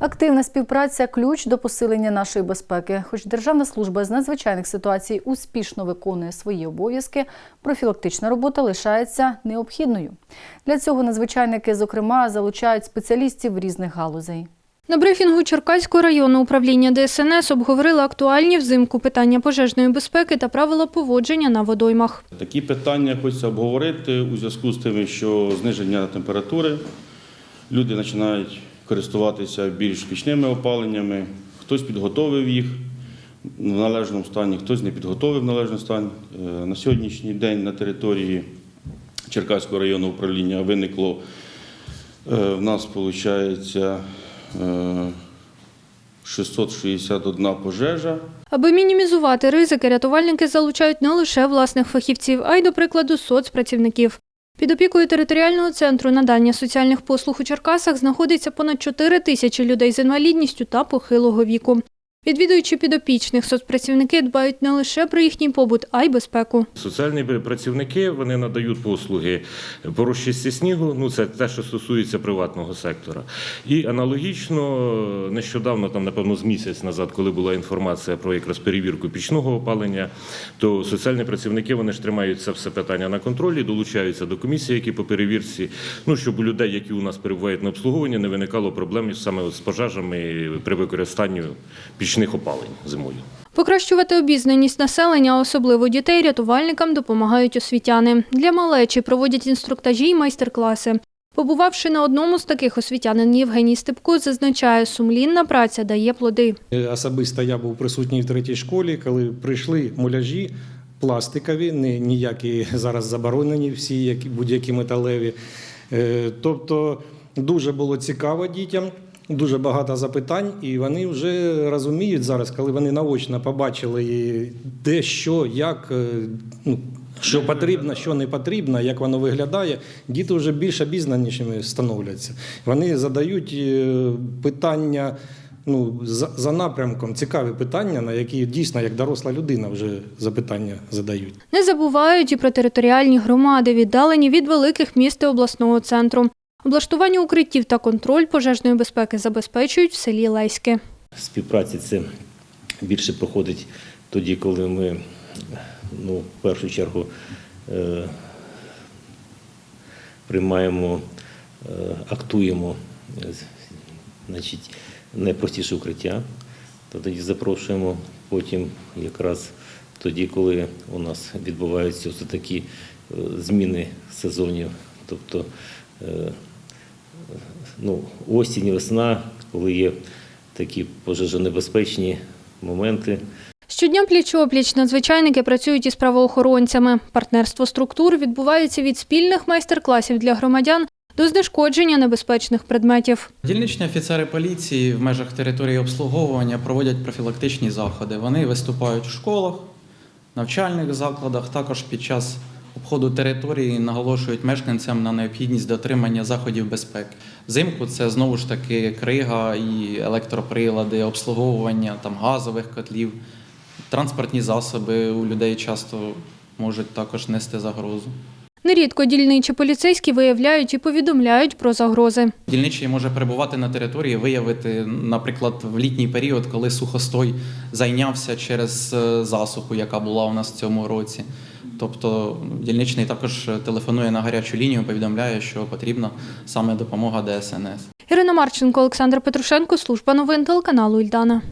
Активна співпраця ключ до посилення нашої безпеки. Хоч Державна служба з надзвичайних ситуацій успішно виконує свої обов'язки, профілактична робота лишається необхідною. Для цього надзвичайники, зокрема, залучають спеціалістів різних галузей. На брифінгу Черкаського районного управління ДСНС обговорили актуальні взимку питання пожежної безпеки та правила поводження на водоймах. Такі питання хочеться обговорити у зв'язку з тим, що зниження температури, люди починають користуватися більш пічними опаленнями, хтось підготовив їх в належному стані, хтось не підготовив в належному стані. Е, На сьогоднішній день на території Черкаського районного управління виникло е, в нас, виходить, 661 пожежа. Аби мінімізувати ризики, рятувальники залучають не лише власних фахівців, а й, до прикладу, соцпрацівників. Під опікою територіального центру надання соціальних послуг у Черкасах знаходиться понад 4 тисячі людей з інвалідністю та похилого віку. Відвідуючи підопічних, соцпрацівники дбають не лише про їхній побут, а й безпеку. Соціальні працівники вони надають послуги по розчисті снігу. Ну це те, що стосується приватного сектора. І аналогічно нещодавно, там напевно з місяць назад, коли була інформація про якраз перевірку пічного опалення, то соціальні працівники вони ж тримають це все питання на контролі, долучаються до комісії, які по перевірці. Ну щоб у людей, які у нас перебувають на обслуговуванні, не виникало проблем саме з пожежами при використанні пічних опалень зимою. Покращувати обізнаність населення, а особливо дітей, рятувальникам допомагають освітяни. Для малечі проводять інструктажі й майстер-класи. Побувавши на одному з таких освітянин Євгеній Степко зазначає, сумлінна праця дає плоди. Е, Особисто я був присутній в третій школі, коли прийшли муляжі пластикові, не ніякі зараз заборонені, всі які будь-які металеві. Е, Тобто дуже було цікаво дітям. Дуже багато запитань, і вони вже розуміють зараз, коли вони наочно побачили, де що, як, е, ну, що потрібно, що не потрібно, як воно виглядає. Діти вже більш обізнанішими становляться. Вони задають е, питання ну, за, за напрямком, цікаві питання, на які дійсно як доросла людина вже запитання задають. Не забувають і про територіальні громади, віддалені від великих міст обласного центру. Облаштування укриттів та контроль пожежної безпеки забезпечують в селі Леське. співпраці це більше проходить тоді, коли ми ну, в першу чергу е, приймаємо, е, актуємо е, значить, найпростіше укриття, то тоді запрошуємо потім якраз тоді, коли у нас відбуваються такі е, зміни сезонів, тобто е, ну, осінь, і весна, коли є такі пожежонебезпечні моменти. Щодня пліч-опліч надзвичайники працюють із правоохоронцями. Партнерство структур відбувається від спільних майстер-класів для громадян до знешкодження небезпечних предметів. Дільничні офіцери поліції в межах території обслуговування проводять профілактичні заходи. Вони виступають в школах, навчальних закладах, також під час обходу території наголошують мешканцям на необхідність дотримання заходів безпеки. Взимку це знову ж таки крига і електроприлади, обслуговування там газових котлів, транспортні засоби у людей часто можуть також нести загрозу. Нерідко дільничі поліцейські виявляють і повідомляють про загрози. Дільничий може перебувати на території, виявити, наприклад, в літній період, коли сухостой зайнявся через е, засуху, яка була у нас в цьому році. Тобто дільничний також телефонує на гарячу лінію, повідомляє, що потрібна саме допомога ДСНС. Ірина Марченко, Олександр Петрушенко, служба новин телеканалу Ільдана.